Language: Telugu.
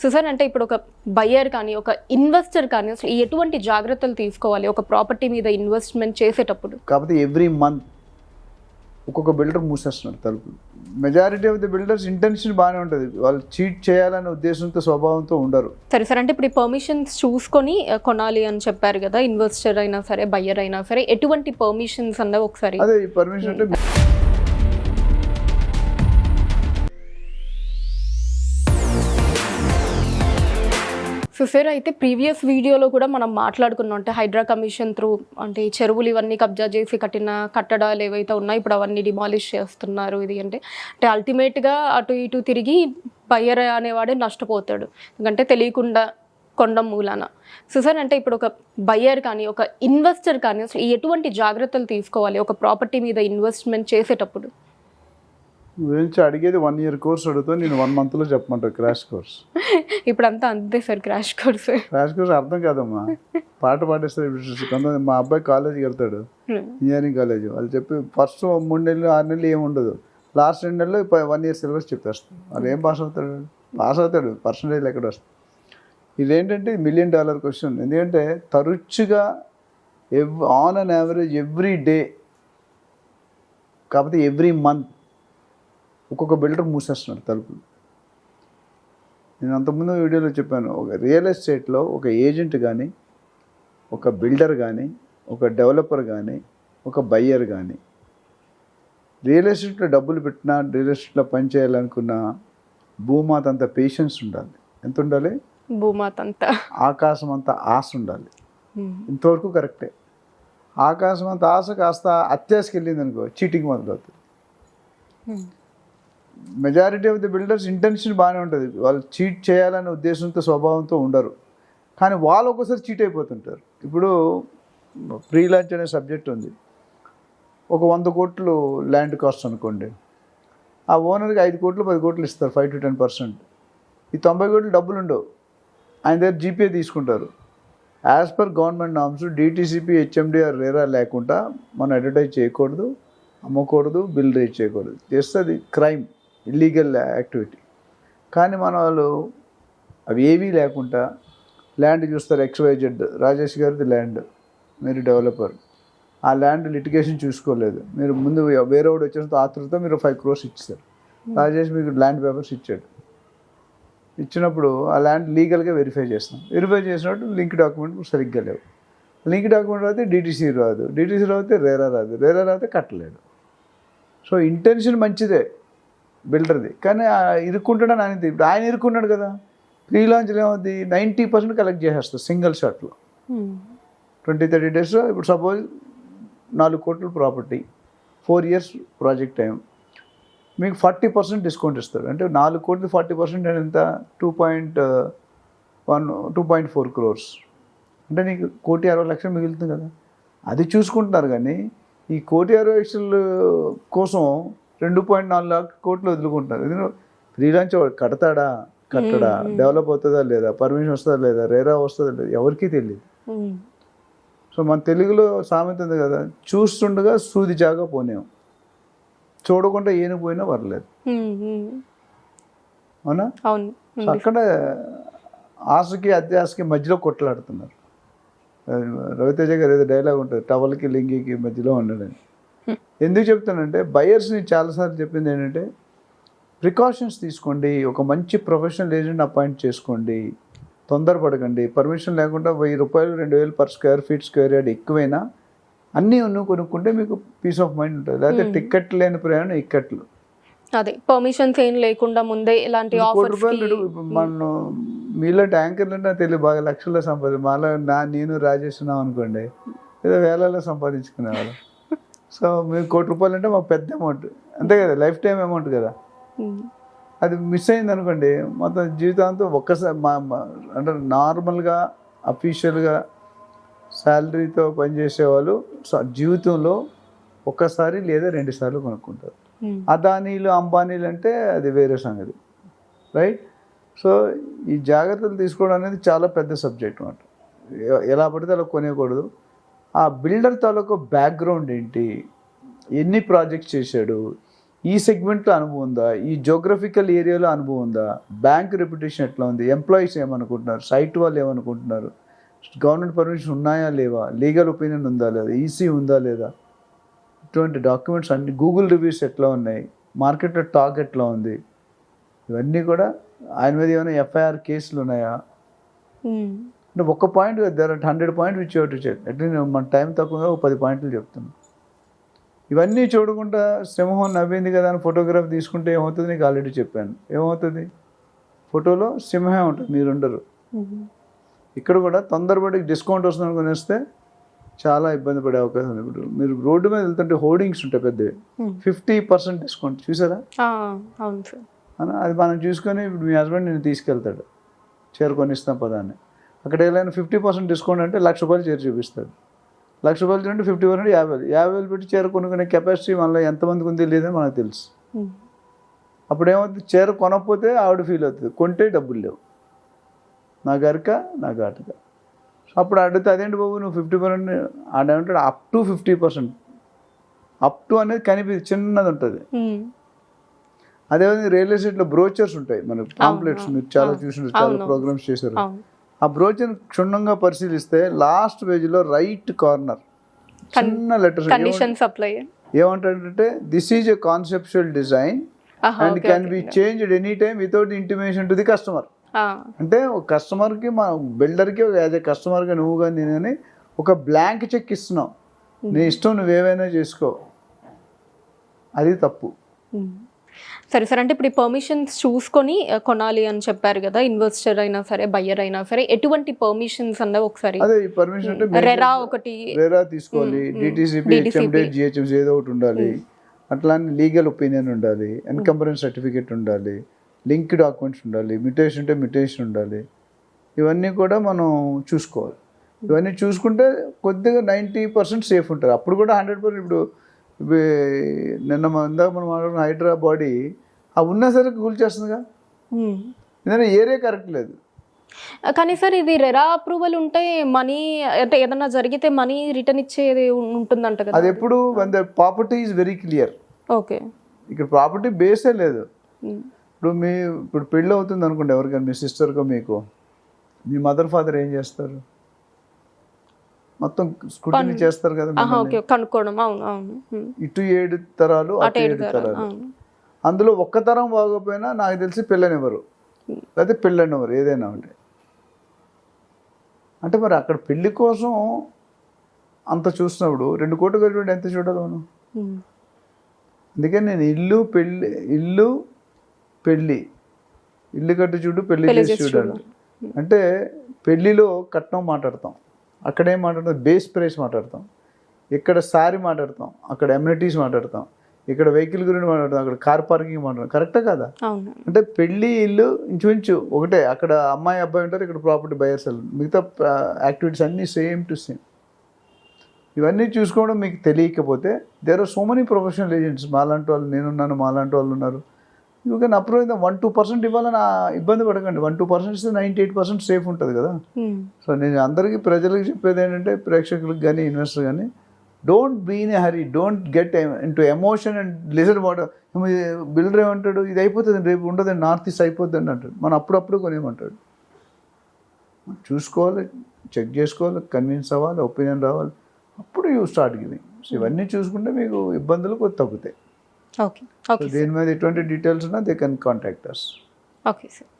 సో సార్ అంటే ఇప్పుడు ఒక బయ్యర్ కానీ ఒక ఇన్వెస్టర్ కానీ అసలు ఎటువంటి జాగ్రత్తలు తీసుకోవాలి? ఒక ప్రాపర్టీ మీద ఇన్వెస్ట్మెంట్ చేసేటప్పుడు? కాకపోతే ఎవ్రీ మంత్ ఒక్కొక్క బిల్డర్ మూసేస్తున్నారు తలుపులు. Majority of the builders intention బాగానే ఉంటుంది. వాళ్ళు చీట్ చేయాలనే ఉద్దేశంతో స్వభావంతో ఉండరు. సరే సార్. అంటే ఇప్పుడు ఈ పర్మిషన్స్ చూసుకొని కొనాలి అని చెప్పారు కదా ఇన్వెస్టర్ అయినా సరే బయ్యర్ అయినా సరే ఎటువంటి పర్మిషన్స్ అన్నవి ఒకసారి? అదే పర్మిషన్ అంటే సో సార్ అయితే ప్రీవియస్ వీడియోలో కూడా మనం మాట్లాడుకున్నాం. అంటే హైడ్రా కమిషన్ త్రూ అంటే చెరువులు ఇవన్నీ కబ్జా చేసి కట్టిన కట్టడాలు ఏవైతే ఉన్నాయో ఇప్పుడు అవన్నీ డిమాలిష్ చేస్తున్నారు ఇది అంటే. అంటే అల్టిమేట్గా అటు ఇటు తిరిగి బయ్యర్ అనేవాడే నష్టపోతాడు. ఎందుకంటే తెలియకుండా కొండ మూలాన. సో సార్ అంటే ఇప్పుడు ఒక బయ్యర్ కానీ ఒక ఇన్వెస్టర్ కానీ అసలు ఎటువంటి జాగ్రత్తలు తీసుకోవాలి? ఒక ప్రాపర్టీ మీద ఇన్వెస్ట్మెంట్ చేసేటప్పుడు. గురించి అడిగేది వన్ ఇయర్ కోర్స్ అడుగుతా నేను వన్ మంత్లో చెప్పమంటాను క్రాష్ కోర్స్ ఇప్పుడంతా అంతే sir crash course crash course అర్థం కాదమ్మా. పాట పాడేస్తారు ఇప్పుడు కొంతమంది మా అబ్బాయి కాలేజీకి వెళ్తాడు ఇంజనీరింగ్ కాలేజ్ వాళ్ళు చెప్పి ఫస్ట్ మూడు నెలలు ఆరు నెలలు ఏమి ఉండదు. లాస్ట్ రెండు నెలలు వన్ ఇయర్ సిలబస్ చెప్పేస్తాడు వాళ్ళు ఏం పాస్ అవుతాడు? పాస్ అవుతాడు పర్సంటేజ్ ఎక్కడ వస్తుంది ఇదేంటంటే మిలియన్ డాలర్ క్వశ్చన్ ఎందుకంటే తరచుగా ఎవ్ on an average every day కాకపోతే ఎవ్రీ మంత్ ఒక్కొక్క బిల్డర్ మూసేస్తున్నారు తలుపులు. నేను అంతకుముందు వీడియోలో చెప్పాను ఒక రియల్ ఎస్టేట్లో ఒక ఏజెంట్ కానీ ఒక బిల్డర్ కానీ ఒక డెవలపర్ కానీ ఒక బయ్యర్ కానీ రియల్ ఎస్టేట్లో డబ్బులు పెట్టినా రియల్ ఎస్టేట్లో పని చేయాలనుకున్న భూమాత అంత పేషెన్స్ ఉండాలి. ఎంత ఉండాలి? భూమాత అంతా ఆకాశం అంత ఆశ ఉండాలి. ఇంతవరకు కరెక్టే. ఆకాశం అంత ఆశ కాస్త అత్యాశకి వెళ్ళింది అనుకో చీటింగ్ మొదలవుతుంది majority of the builders intention బాగానే ఉంటుంది. వాళ్ళు చీట్ చేయాలనే ఉద్దేశంతో స్వభావంతో ఉండరు. కానీ వాళ్ళు ఒక్కోసారి చీట్ అయిపోతుంటారు. ఇప్పుడు ప్రీ లాంచ్ అనే సబ్జెక్ట్ ఉంది. ఒక వంద కోట్లు ల్యాండ్ కాస్ట్ అనుకోండి. ఆ ఓనర్కి ఐదు కోట్లు పది కోట్లు ఇస్తారు ఫైవ్ టు టెన్ పర్సెంట్ ఈ తొంభై కోట్లు డబ్బులు ఉండవు. ఆయన దగ్గర జీపీఏ తీసుకుంటారు. As per government norms DTCP HMDR RERA లేకుండా మనం అడ్వర్టైజ్ చేయకూడదు అమ్మకూడదు బిల్ రేజ్ చేయకూడదు. చేస్తే అది క్రైమ్ ఇల్లీగల్ యాక్టివిటీ కానీ మన వాళ్ళు అవి ఏవీ లేకుండా ల్యాండ్ చూస్తారు ఎక్స్వైజెడ్ రాజేష్ గారిది ల్యాండ్ మీరు డెవలపర్ ఆ ల్యాండ్ లిటిగేషన్ చూసుకోలేదు. మీరు ముందు వేరే వాడు వచ్చినంత ఆతృత మీరు ఫైవ్ క్రోర్స్ ఇచ్చారు రాజేష్ మీకు ల్యాండ్ పేపర్స్ ఇచ్చాడు. ఇచ్చినప్పుడు ఆ ల్యాండ్ లీగల్గా వెరిఫై చేస్తాం. వెరిఫై చేసినప్పుడు లింక్ డాక్యుమెంట్ సరిగ్గా లేవు. లింక్ డాక్యుమెంట్ రాతే డీటీసీ రాదు. డీటీసీ రాతే రేరా రాదు. రేరా రాతే కట్టలేడు సో ఇంటెన్షన్ మంచిదే. బిల్డర్ది. కానీ ఇరుక్కుంటాడని ఆయన ఇప్పుడు ఆయన ఇరుక్కున్నాడు కదా. ప్రీ లాంచ్లో ఏమవుద్ది? నైంటీ పర్సెంట్ కలెక్ట్ చేసేస్తారు సింగిల్ షాట్లో. ట్వంటీ థర్టీ డేస్ ఇప్పుడు సపోజ్ నాలుగు కోట్ల property four years project time. మీకు ఫార్టీ పర్సెంట్ డిస్కౌంట్ ఇస్తారు. అంటే నాలుగు కోట్లు ఫార్టీ పర్సెంట్ అంటే ఎంత? Two point one two point four crores. అంటే నీకు కోటి అరవై లక్షలు మిగులుతుంది కదా. అది చూసుకుంటున్నారు కానీ ఈ కోటి అరవై లక్షల కోసం రెండు పాయింట్ నాలుగు లక్ష కోట్లు వదులుకుంటున్నారు ఎందుకంటే ఫ్రీలాన్స్ వాడు కడతాడా? కట్టడా? డెవలప్ అవుతుందా లేదా? పర్మిషన్ వస్తుందా లేదా? రేరా వస్తుందా లేదా? ఎవరికీ తెలియదు సో మన తెలుగులో సామెత ఉంది కదా చూస్తుండగా సూది జాగా పోనేం చూడకుండా ఏనుగు పోయినా పర్లేదు. అవునా? అక్కడ ఆశకి అత్యాశకి మధ్యలో కొట్లాడుతున్నారు. రవితేజ గారు ఏదో డైలాగ్ ఉంటుంది టవల్కి లింగికి మధ్యలో ఉండడని ఎందుకు చెప్తానంటే బయర్స్ని చాలాసార్లు చెప్పింది ఏంటంటే ప్రికాషన్స్ తీసుకోండి ఒక మంచి ప్రొఫెషనల్ ఏజెంట్ అపాయింట్ చేసుకోండి తొందరపడకండి. పర్మిషన్ లేకుండా వెయ్యి రూపాయలు రెండు వేలు per square feet square yard ఎక్కువైనా అన్నీ ఉన్ను కొనుక్కుంటే మీకు పీస్ ఆఫ్ మైండ్ ఉంటుంది. లేకపోతే టికెట్ లేని ప్రయాణం ఇక్కట్లు. అదే పర్మిషన్స్ ఏం లేకుండా ముందే ఇలాంటి రూపాయలు మనం మీలాంటి యాంకర్లు అంటే తెలియదు బాగా లక్షల్లో సంపాది మాలో నా నేను రాజేష్ ఉన్నాం అనుకోండి ఏదో వేలలో సంపాదించుకునేవాళ్ళం. సో మీరు కోటి రూపాయలు అంటే మాకు పెద్ద అమౌంట్ అంతే కదా లైఫ్ టైం అమౌంట్ కదా. అది మిస్ అయింది అనుకోండి మొత్తం జీవితాంతం ఒక్కసారి మా అంటే నార్మల్గా అఫీషియల్గా శాలరీతో పనిచేసే వాళ్ళు జీవితంలో ఒక్కసారి లేదా రెండు సార్లు కొనుక్కుంటారు. అదానీలు అంబానీలు అంటే అది వేరే సంగతి. రైట్ సో ఈ జాగ్రత్తలు తీసుకోవడం అనేది చాలా పెద్ద సబ్జెక్ట్ అన్నమాట. ఎ- ఎలా పడితే అలా కొనేయకూడదు. ఆ బిల్డర్ తాలూకు బ్యాక్గ్రౌండ్ ఏంటి? ఎన్ని ప్రాజెక్ట్స్ చేశాడు? ఈ సెగ్మెంట్లో అనుభవం ఉందా? ఈ జోగ్రఫికల్ ఏరియాలో అనుభవం ఉందా? బ్యాంక్ రెప్యుటేషన్ ఎట్లా ఉంది? ఎంప్లాయీస్ ఏమనుకుంటున్నారు? సైట్ వాళ్ళు ఏమనుకుంటున్నారు? గవర్నమెంట్ పర్మిషన్ ఉన్నాయా లేవా? లీగల్ ఒపీనియన్ ఉందా లేదా? ఈసీ ఉందా లేదా? ఇటువంటి డాక్యుమెంట్స్ అన్ని గూగుల్ రివ్యూస్ ఎట్లా ఉన్నాయి? మార్కెట్లో టాక్ ఎట్లా ఉంది? ఇవన్నీ కూడా ఆయన మీద ఏమైనా ఎఫ్ఐఆర్ కేసులు ఉన్నాయా? అంటే ఒక్క point there hundred point which to check at least మన టైం తక్కువగా ఒక పది పాయింట్లు చెప్తున్నాను ఇవన్నీ చూడకుండా సింహం నవ్వింది కదా అని ఫోటోగ్రాఫ్ తీసుకుంటే ఏమవుతుంది? నీకు ఆల్రెడీ చెప్పాను. ఏమవుతుంది? ఫోటోలో సింహం ఉంటుంది మీరు ఉండరు. ఉమ్. ఇక్కడ కూడా తొందరపడి డిస్కౌంట్ వస్తుంది అనుకుని వస్తే చాలా ఇబ్బంది పడే అవకాశం ఉంది. ఇప్పుడు మీరు రోడ్డు మీద వెళ్తుంటే హోర్డింగ్స్ ఉంటాయి పెద్దవి. ఫిఫ్టీ పర్సెంట్ డిస్కౌంట్ చూసారా? అవును సార్. అది మనం చూసుకొని ఇప్పుడు మీ హస్బెండ్ నేను తీసుకెళ్తాడు. చీర కొనిస్తాం పదాన్ని. అక్కడ ఏదైనా ఫిఫ్టీ పర్సెంట్ డిస్కౌంట్ అంటే లక్ష రూపాయలు చీర చూపిస్తాడు. లక్ష రూపాయలు చూడండి ఫిఫ్టీ పర్సెంట్ యాభై వేలు. యాభై వేలు పెట్టి చీర కొనుక్కునే కెపాసిటీ మనలో ఎంతమందికి ఉంది లేదని మనకు తెలుసు. ఉమ్. అప్పుడు ఏమవుతుంది? చీర కొనకపోతే ఆవిడ ఫీల్ అవుతుంది. కొంటే డబ్బులు లేవు. నా గరిక నా ఘాటుక. అప్పుడు అడిగితే అదేంటి బాబు నువ్వు fifty percent ఆడేమంటాడు up to fifty percent up to అనేది కనిపి చిన్నది ఉంటుంది. ఉమ్. అదేవిధంగా రియల్ ఎస్టేట్లో బ్రోచర్స్ ఉంటాయి. మన పాంప్లెట్స్. మీరు చాలా. చూసినారు చాలా. ప్రోగ్రామ్స్ చేశారు. ఆ బ్రోచర్ క్షుణ్ణంగా పరిశీలిస్తే లాస్ట్ పేజీలో రైట్ కార్నర్ చిన్న లెటర్స్ కండిషన్ సప్లై ఏమంటాడంటే this is a conceptual design and can be changed any time without intimation to the customer అంటే ఒక కస్టమర్కి మా బిల్డర్కి యాజ్ ఎ కస్టమర్గా నువ్వు కానీ నేను కానీ ఒక బ్లాంక్ చెక్ ఇస్తున్నావు నీ ఇష్టం నువ్వు ఏవైనా చేసుకో. అది తప్పు. సరే సరే. అంటే ఇప్పుడు ఈ పర్మిషన్స్ చూసుకొని కొనాలి అని చెప్పారు కదా ఇన్వెస్టర్ అయినా సరే బయ్యర్ అయినా సరే ఎటువంటి పర్మిషన్స్ అన్నవి ఒకసారి? అదే ఈ పర్మిషన్ అంటే రెరా ఒకటి. రేరా తీసుకోవాలి డిటీసీపీ హెచ్ఎండి జిహెచ్ఎంసీ ఏదో ఒకటి ఉండాలి. అట్లానే లీగల్ ఒపీనియన్ ఉండాలి ఎన్కంబరెన్స్ సర్టిఫికేట్ ఉండాలి లింక్ డాక్యుమెంట్స్ ఉండాలి మిటేషన్ ఉంటే మిటేషన్ ఉండాలి. ఇవన్నీ కూడా మనం చూసుకోవాలి. ఇవన్నీ చూసుకుంటే కొద్దిగా నైంటీ పర్సెంట్ సేఫ్ ఉంటారు. అప్పుడు కూడా హండ్రెడ్ పర్సెంట్ ఇప్పుడు నిన్న ఇందాక మనం మాట్లాడిన హైడ్రా బాడీ ఆ ఉన్నా సరే కూల్చేస్తుందిగా. ఎందుకంటే ఏరియా కరెక్ట్ లేదు. కానీ సార్ ఇది రెరా అప్రూవల్ ఉంటే మనీ అంటే ఏదన్నా జరిగితే మనీ రిటర్న్ ఇచ్చేది ఉంటుందంట కదా. అది ఎప్పుడు? One the property is very clear okay. ఇక్కడ ప్రాపర్టీ బేసే లేదు. ఇప్పుడు మీ ఇప్పుడు పెళ్ళి అవుతుంది అనుకోండి ఎవరికైనా మీ సిస్టర్కో మీకు. మీ మదర్ ఫాదర్ ఏం చేస్తారు? మొత్తం స్కూటీని చేస్తారు కదా. ఓకే కనుక్కోవడం అవును అవును. ఇటు ఏడు తరాలు అటు ఏడు తరాలు అందులో ఒక్క తరం బాగోపోయినా నాకు తెలిసి పెళ్ళనివ్వరు. లేకపోతే పెళ్ళనివ్వరు ఏదైనా ఉంటే. అంటే మరి అక్కడ పెళ్ళి కోసం అంత చూసినప్పుడు రెండు కోట్లు కలిపి ఎంత చూడాలి మనం? ఉమ్. అందుకే నేను ఇల్లు పెళ్ళి ఇల్లు పెళ్ళి ఇల్లు కట్టి చూడు పెళ్ళి చేసి చూడండి అంటే పెళ్ళిలో కట్నం మాట్లాడతాం. అక్కడేం మాట్లాడతాం? బేస్ ప్రైస్ మాట్లాడతాం. ఇక్కడ సారీ మాట్లాడతాం. అక్కడ ఎమ్యూనిటీస్ మాట్లాడతాం. ఇక్కడ వెహికల్ గురించి మాట్లాడతాం. అక్కడ కార్ పార్కింగ్ మాట్లాడతాం. కరెక్టా కదా? అంటే పెళ్ళి ఇల్లు ఇంచుమించు ఒకటే. అక్కడ అమ్మాయి అబ్బాయి ఉంటారు. ఇక్కడ ప్రాపర్టీ బయర్స్ మిగతా యాక్టివిటీస్ అన్నీ సేమ్ టు సేమ్ ఇవన్నీ చూసుకోవడం మీకు తెలియకపోతే there are so many professional agents మాలాంటి వాళ్ళు నేనున్నాను మాలాంటి వాళ్ళు ఉన్నారు. You can approve one two percent ఇవ్వాలని ఇబ్బంది పడకండి. వన్ టూ పర్సెంట్ ఇస్తే నైంటీ ఎయిట్ పర్సెంట్ సేఫ్ ఉంటుంది కదా. సో నేను అందరికీ ప్రజలకు చెప్పేది ఏంటంటే ప్రేక్షకులకు కానీ ఇన్వెస్టర్ కానీ don't be in a hurry don't get into emotion and ledger వాటర్ బిల్డర్ ఏమంటాడు? ఇది అయిపోతుంది రేపు ఉండదండి నార్త్ ఈస్ట్ అయిపోతుంది అంటాడు. మనం అప్పుడప్పుడు కొనేమంటాడు చూసుకోవాలి చెక్ చేసుకోవాలి కన్విన్స్ అవ్వాలి ఒపీనియన్ రావాలి. అప్పుడు యూ స్టార్ట్ గివింగ్ సో ఇవన్నీ చూసుకుంటే మీకు ఇబ్బందులు కొద్ది తగ్గుతాయి. ఓకే దీని మీద ఎటువంటి డీటెయిల్స్ ఉన్నా they can contact us okay sir